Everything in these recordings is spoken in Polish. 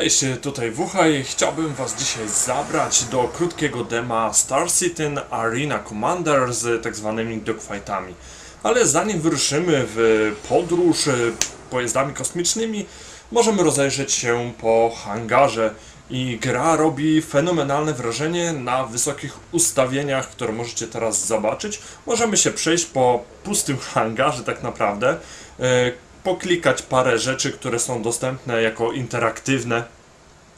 Cześć, tutaj Wuchaj. Chciałbym Was dzisiaj zabrać do krótkiego dema Star Citizen Arena Commander z tak zwanymi dogfightami. Ale zanim wyruszymy w podróż e, pojazdami kosmicznymi, możemy rozejrzeć się po hangarze. I gra robi fenomenalne wrażenie na wysokich ustawieniach, które możecie teraz zobaczyć. Możemy się przejść po pustym hangarze tak naprawdę. Poklikać parę rzeczy, które są dostępne jako interaktywne,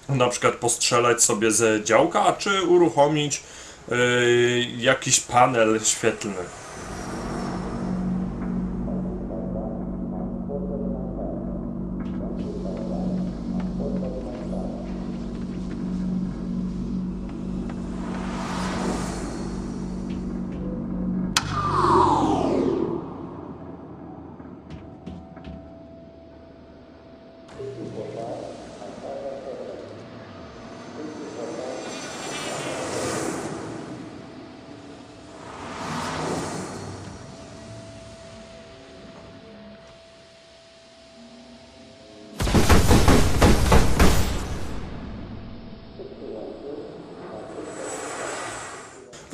na przykład postrzelać sobie ze działka, czy uruchomić yy, jakiś panel świetlny.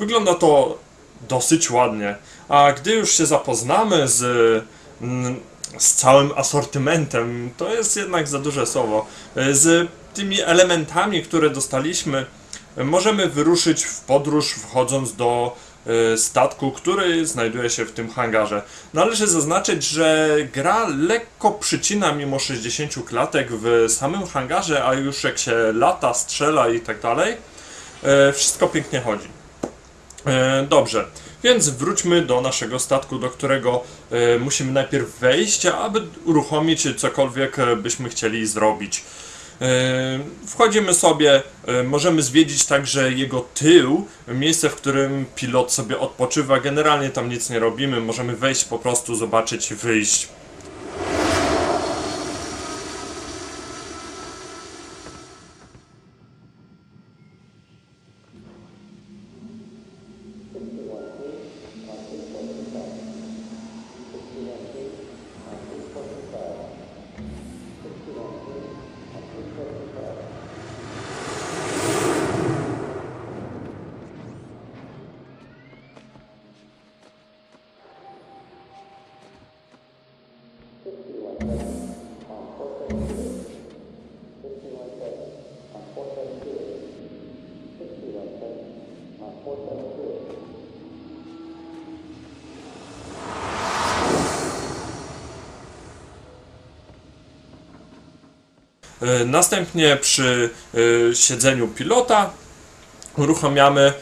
Wygląda to dosyć ładnie, a gdy już się zapoznamy z, mm, z całym asortymentem, to jest jednak za duże słowo, z tymi elementami, które dostaliśmy, możemy wyruszyć w podróż wchodząc do e, statku, który znajduje się w tym hangarze. Należy zaznaczyć, że gra lekko przycina mimo 60 klatek w samym hangarze, a już jak się lata, strzela i tak dalej, e, wszystko pięknie chodzi. E, dobrze, więc wróćmy do naszego statku, do którego e, musimy najpierw wejść, aby uruchomić cokolwiek e, byśmy chcieli zrobić. Wchodzimy sobie, możemy zwiedzić także jego tył, miejsce, w którym pilot sobie odpoczywa. Generalnie tam nic nie robimy, możemy wejść po prostu, zobaczyć, wyjść. Następnie przy e, siedzeniu pilota uruchamiamy e,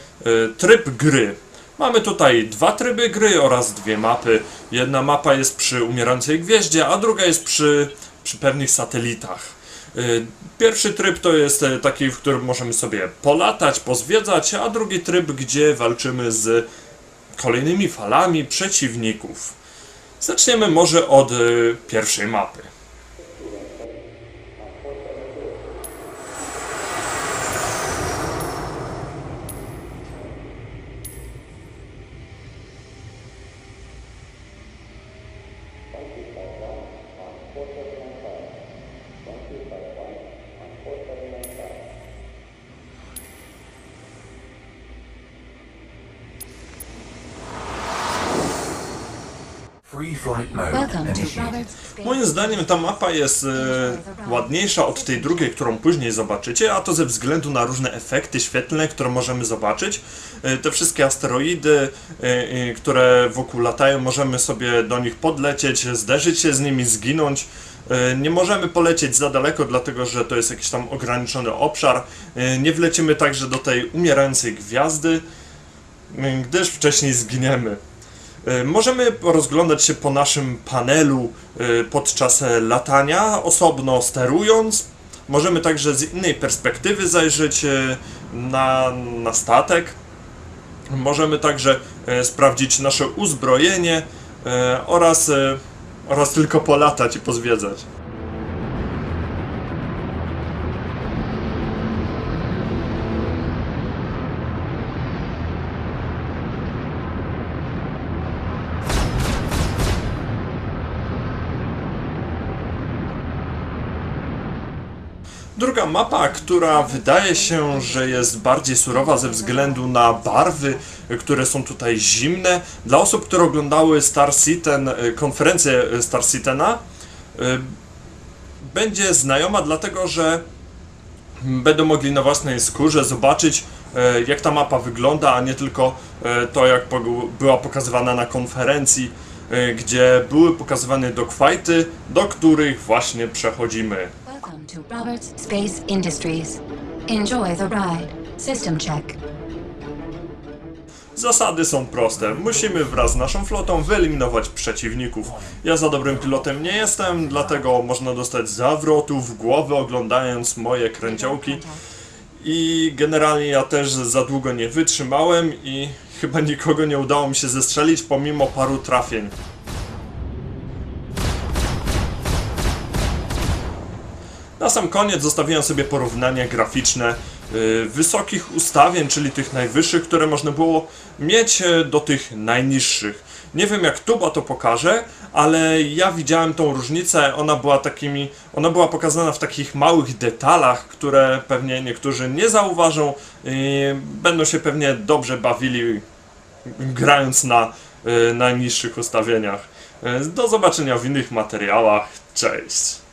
tryb gry. Mamy tutaj dwa tryby gry oraz dwie mapy. Jedna mapa jest przy umierającej gwieździe, a druga jest przy, przy pewnych satelitach. E, Pierwszy tryb to jest e, taki, w którym możemy sobie polatać, pozwiedzać, a drugi tryb, gdzie walczymy z kolejnymi falami przeciwników. Zaczniemy może od e, pierwszej mapy. Free flight mode Welcome to initiated. Robert's Space. Moim zdaniem ta mapa jest e, ładniejsza od tej drugiej, którą później zobaczycie, a to ze względu na różne efekty świetlne, które możemy zobaczyć. E, te wszystkie asteroidy, e, e, które wokół latają, możemy sobie do nich podlecieć, zderzyć się z nimi, zginąć. E, Nie możemy polecieć za daleko, dlatego że to jest jakiś tam ograniczony obszar. E, Nie wlecimy także do tej umierającej gwiazdy, m, gdyż wcześniej zginiemy. E, Możemy rozglądać się po naszym panelu e, podczas e, latania, osobno sterując. Możemy także z innej perspektywy zajrzeć e, na, na statek. Możemy także e, sprawdzić nasze uzbrojenie e, oraz, e, oraz tylko polatać i pozwiedzać. Druga mapa, która wydaje się, że jest bardziej surowa ze względu na barwy, które są tutaj zimne. Dla osób, które oglądały Star Citizen, y, konferencję Star Citizena, y, będzie znajoma, dlatego że będą mogli na własnej skórze zobaczyć, e, jak ta mapa wygląda, a nie tylko e, to, jak była pokazywana na konferencji, e, gdzie były pokazywane dogfighty, do których właśnie przechodzimy. To Roberts Space Industries. Enjoy the ride. System check. Zasady są proste. Musimy wraz z naszą flotą wyeliminować przeciwników. Ja za dobrym pilotem nie jestem, dlatego można dostać zawrotu w głowę oglądając moje kręciołki. I generalnie ja też za długo nie wytrzymałem i chyba nikogo nie udało mi się zestrzelić pomimo paru trafień. Na sam koniec zostawiłem sobie porównania graficzne y, wysokich ustawień, czyli tych najwyższych, które można było mieć y, do tych najniższych. Nie wiem jak Tuba to pokaże, ale ja widziałem tą różnicę, ona była takimi, ona była pokazana w takich małych detalach, które pewnie niektórzy nie zauważą i będą się pewnie dobrze bawili grając na y, najniższych ustawieniach. Do zobaczenia w innych materiałach. Cześć!